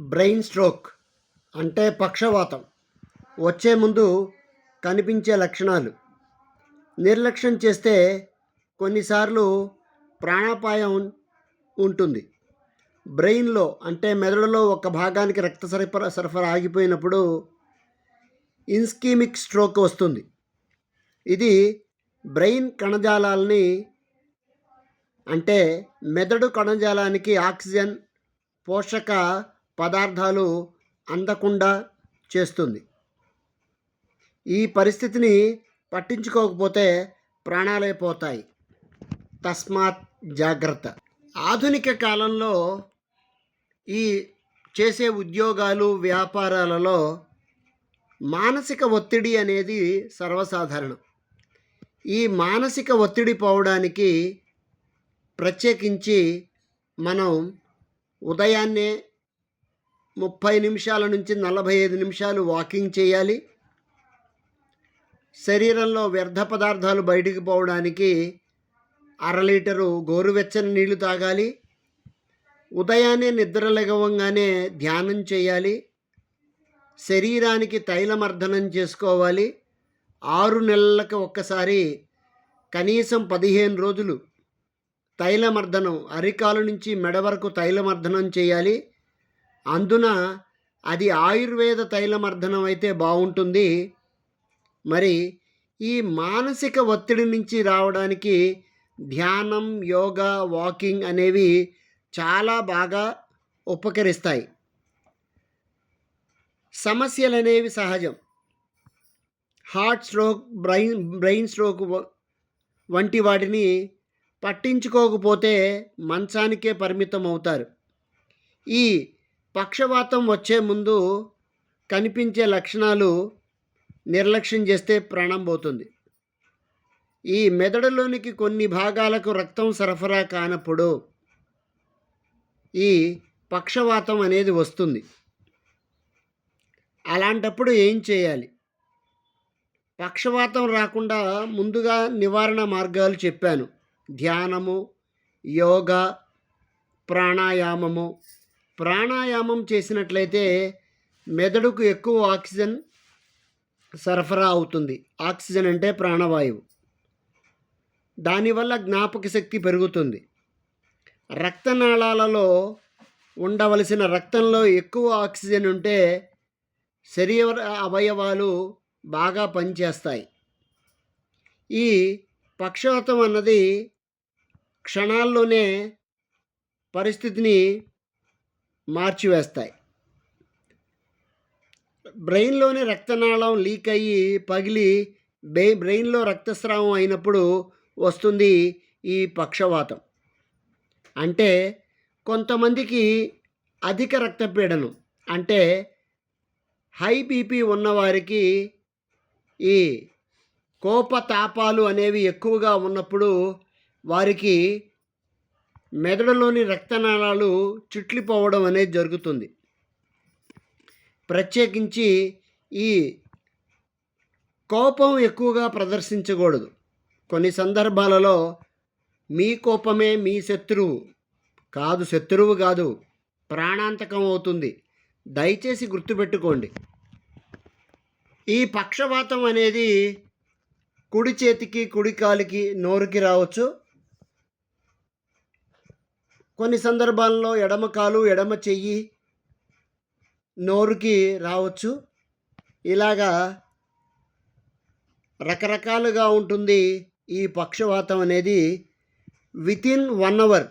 Brain stroke అంటే పక్షవాతం. వచ్చే ముందు కనిపించే లక్షణాలు. నిర్లక్ష్యం చేస్తే కొన్నిసార్లు ప్రాణాపాయం ఉంటుంది. బ్రెయిన్లో అంటే మెదడులో ఒక భాగానికి రక్త సరఫరా సరఫరా ఆగిపోయినప్పుడు ఇన్స్కీమిక్ స్ట్రోక్ వస్తుంది. ఇది బ్రెయిన్ కణజాలాల్ని అంటే మెదడు కణజాలానికి ఆక్సిజన్ పోషక పదార్థాలు అందకుండా చేస్తుంది. ఈ పరిస్థితిని పట్టించుకోకపోతే ప్రాణాలే పోతాయి. తస్మాత్ జాగ్రత్త. ఆధునిక కాలంలో ఈ చేసే ఉద్యోగాలు వ్యాపారాలలో మానసిక ఒత్తిడి అనేది సర్వసాధారణం. ఈ మానసిక ఒత్తిడి పోవడానికి ప్రత్యేకించి మనం ఉదయాన్నే ముప్పై నిమిషాల నుంచి నలభై ఐదు నిమిషాలు వాకింగ్ చేయాలి. శరీరంలో వ్యర్థ పదార్థాలు బయటికి పోవడానికి అర లీటరు గోరువెచ్చని నీళ్ళు తాగాలి. ఉదయాన్నే నిద్ర లెగవంగానే ధ్యానం చేయాలి. శరీరానికి తైలమర్దనం చేసుకోవాలి. ఆరు నెలలకు ఒక్కసారి కనీసం పదిహేను రోజులు తైలమర్దనం అరికాలు నుంచి మెడ వరకు తైలమర్దనం చేయాలి. అందున అది ఆయుర్వేద తైలమర్ధనం అయితే బాగుంటుంది మరి ఈ మానసిక ఒత్తిడి నుంచి రావడానికి ధ్యానం యోగా వాకింగ్ అనేవి చాలా బాగా ఉపకరిస్తాయి. సమస్యలు అనేవి సహజం. Heart stroke brain brain stroke వంటి వాటిని పట్టించుకోకపోతే మంచానికే పరిమితం అవుతారు ఈ పక్షవాతం వచ్చే ముందు కనిపించే లక్షణాలు నిర్లక్ష్యం చేస్తే ప్రాణం పోతుంది. ఈ మెదడులోనికి కొన్ని భాగాలకు రక్తం సరఫరా కానప్పుడు ఈ పక్షవాతం అనేది వస్తుంది. అలాంటప్పుడు ఏం చేయాలి? పక్షవాతం రాకుండా ముందుగా నివారణ మార్గాలు చెప్పాను. ధ్యానము యోగా ప్రాణాయామము ప్రాణాయామం చేసినట్లయితే మెదడుకు ఎక్కువ ఆక్సిజన్ సరఫరా అవుతుంది. ఆక్సిజన్ అంటే ప్రాణవాయువు. దానివల్ల జ్ఞాపక శక్తి పెరుగుతుంది. రక్తనాళాలలో ఉండవలసిన రక్తంలో ఎక్కువ ఆక్సిజన్ ఉంటే శరీర అవయవాలు బాగా పనిచేస్తాయి. ఈ పక్షవాతం అన్నది క్షణాల్లోనే పరిస్థితిని మార్చివేస్తాయి. బ్రెయిన్లోని రక్తనాళం లీక్ అయ్యి పగిలి బె బ్రెయిన్లో రక్తస్రావం అయినప్పుడు వస్తుంది ఈ పక్షవాతం. అంటే కొంతమందికి అధిక రక్తపీడనం అంటే హై బీపీ ఉన్నవారికి ఈ కోపతాపాలు అనేవి ఎక్కువగా ఉన్నప్పుడు వారికి మెదడులోని రక్తనాళాలు చుట్లిపోవడం అనేది జరుగుతుంది. ప్రత్యేకించి ఈ కోపం ఎక్కువగా ప్రదర్శించకూడదు. కొన్ని సందర్భాలలో మీ కోపమే మీ శత్రువు. కాదు శత్రువు కాదు ప్రాణాంతకం అవుతుంది. దయచేసి గుర్తుపెట్టుకోండి. ఈ పక్షవాతం అనేది కుడి చేతికి కుడి కాలికి నోరుకి రావచ్చు. కొన్ని సందర్భాల్లో ఎడమ కాలు ఎడమ చెయ్యి నోరుకి రావచ్చు. ఇలాగా రకరకాలుగా ఉంటుంది ఈ పక్షవాతం అనేది. వితిన్ వన్ అవర్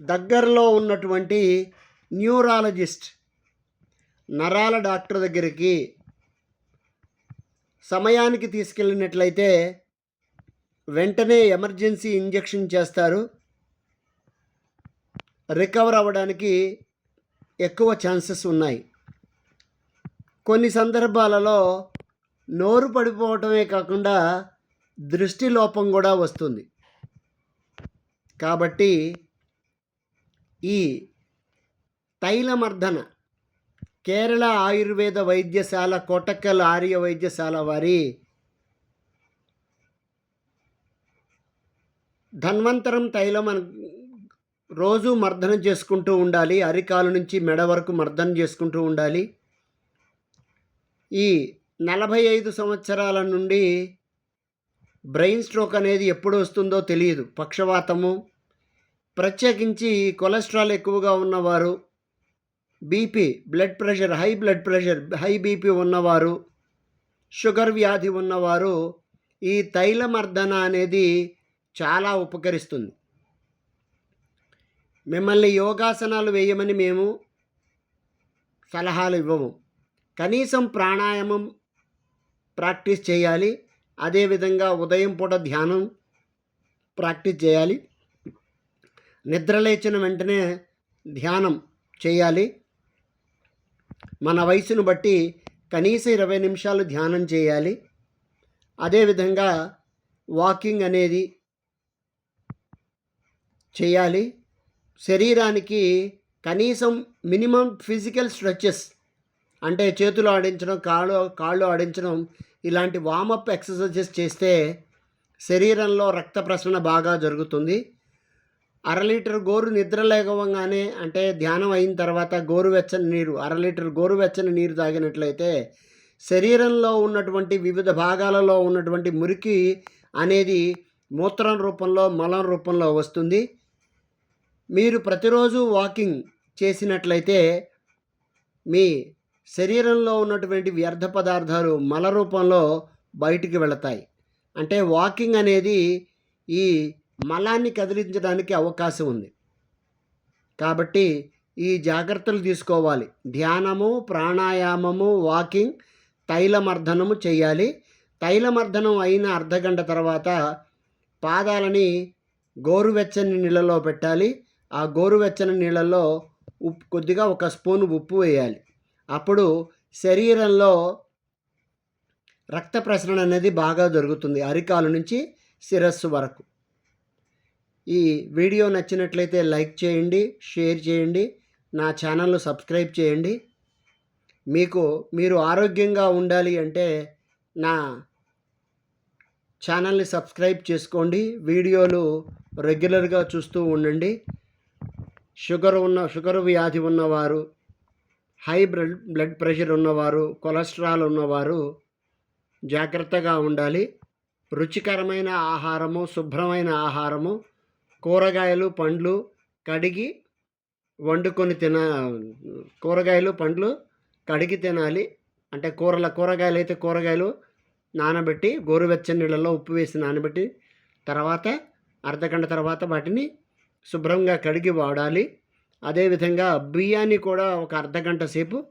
దగ్గరలో ఉన్నటువంటి న్యూరాలజిస్ట్ నరాల డాక్టర్ దగ్గరికి సమయానికి తీసుకెళ్ళినట్లయితే వెంటనే ఎమర్జెన్సీ ఇంజెక్షన్ చేస్తారు. రికవర్ అవ్వడానికి ఎక్కువ ఛాన్సెస్ ఉన్నాయి. కొన్ని సందర్భాలలో నోరు పడిపోవటమే కాకుండా దృష్టి లోపం కూడా వస్తుంది. కాబట్టి ఈ తైలమర్ధన కేరళ ఆయుర్వేద వైద్యశాల కోటక్కల్ ఆర్య వైద్యశాల వారి ధన్వంతరం తైలం రోజు మర్దనం చేసుకుంటూ ఉండాలి అరికాలు నుంచి మెడ వరకు మర్దనం చేసుకుంటూ ఉండాలి. ఈ నలభై ఐదు సంవత్సరాల నుండి బ్రెయిన్ స్ట్రోక్ అనేది ఎప్పుడు వస్తుందో తెలియదు. పక్షవాతము. ప్రత్యేకించి కొలెస్ట్రాల్ ఎక్కువగా ఉన్నవారు BP blood pressure high blood pressure high BP ఉన్నవారు షుగర్ వ్యాధి ఉన్నవారు ఈ తైలమర్దన అనేది చాలా ఉపకరిస్తుంది. మిమ్మల్ని యోగాసనాలు వేయమని మేము సలహాలు ఇవ్వము. కనీసం ప్రాణాయామం ప్రాక్టీస్ చేయాలి. అదేవిధంగా ఉదయం పూట ధ్యానం ప్రాక్టీస్ చేయాలి. నిద్ర లేచిన వెంటనే ధ్యానం చేయాలి. మన వయసును బట్టి కనీసం ఇరవై నిమిషాలు ధ్యానం చేయాలి. అదేవిధంగా వాకింగ్ అనేది చేయాలి. శరీరానికి కనీసం మినిమం ఫిజికల్ స్ట్రెచెస్ అంటే చేతులు ఆడించడం కాళ్ళు కాళ్ళు ఆడించడం ఇలాంటి వామప్ ఎక్సర్సైజెస్ చేస్తే శరీరంలో రక్త ప్రసరణ బాగా జరుగుతుంది. అర లీటర్ గోరు నిద్ర లేకవంగానే అంటే ధ్యానం అయిన తర్వాత గోరువెచ్చని నీరు అర లీటర్ గోరువెచ్చని నీరు తాగినట్లయితే శరీరంలో ఉన్నటువంటి వివిధ భాగాలలో ఉన్నటువంటి మురికి అనేది మూత్రం రూపంలో మలం రూపంలో వస్తుంది. మీరు ప్రతిరోజు వాకింగ్ చేసినట్లయితే మీ శరీరంలో ఉన్నటువంటి వ్యర్థ పదార్థాలు మల రూపంలో బయటికి వెళతాయి. అంటే వాకింగ్ అనేది ఈ మలాన్ని కదిలించడానికి అవకాశం ఉంది. కాబట్టి ఈ జాగ్రత్తలు తీసుకోవాలి. ధ్యానము ప్రాణాయామము వాకింగ్ తైలమర్ధనము చేయాలి. తైలమర్ధనం అయిన అర్ధగంట తర్వాత పాదాలని గోరువెచ్చని నీళ్ళలో పెట్టాలి. ఆ గోరువెచ్చని నీళ్ళల్లో ఉప్పు కొద్దిగా ఒక స్పూన్ ఉప్పు వేయాలి. అప్పుడు శరీరంలో రక్త ప్రసరణ అనేది బాగా దొరుకుతుంది అరికాలు నుంచి శిరస్సు వరకు. ఈ వీడియో నచ్చినట్లయితే లైక్ చేయండి షేర్ చేయండి నా ఛానల్ను సబ్స్క్రైబ్ చేయండి. మీకు మీరు ఆరోగ్యంగా ఉండాలి అంటే నా ఛానల్ని సబ్స్క్రైబ్ చేసుకోండి వీడియోలు రెగ్యులర్గా చూస్తూ ఉండండి. షుగర్ ఉన్న షుగర్ వ్యాధి ఉన్నవారు హై బ్లడ్ బ్లడ్ ప్రెషర్ ఉన్నవారు కొలెస్ట్రాల్ ఉన్నవారు జాగ్రత్తగా ఉండాలి. రుచికరమైన ఆహారము శుభ్రమైన ఆహారము కూరగాయలు పండ్లు కడిగి వండుకొని తిన కూరగాయలు పండ్లు కడిగి తినాలి. అంటే కూరల కూరగాయలు అయితే కూరగాయలు నానబెట్టి గోరువెచ్చని నీళ్ళలో ఉప్పు వేసి నానబెట్టి తర్వాత అర్ధగంట తర్వాత వాటిని శుభ్రంగా కడిగి వాడాలి. అదేవిధంగా బియ్యాన్ని కూడా ఒక అర్ధగంట సేపు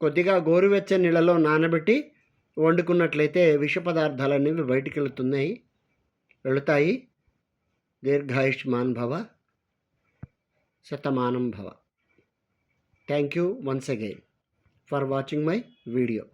కొద్దిగా గోరువెచ్చని నీళ్ళలో నానబెట్టి వండుకున్నట్లయితే విష పదార్థాలు అనేవి బయటికి వెళుతున్నాయి వెళుతాయి. దీర్ఘాయుష్మాన్ భవ శతమానం భవ. Thank you once again for watching my video.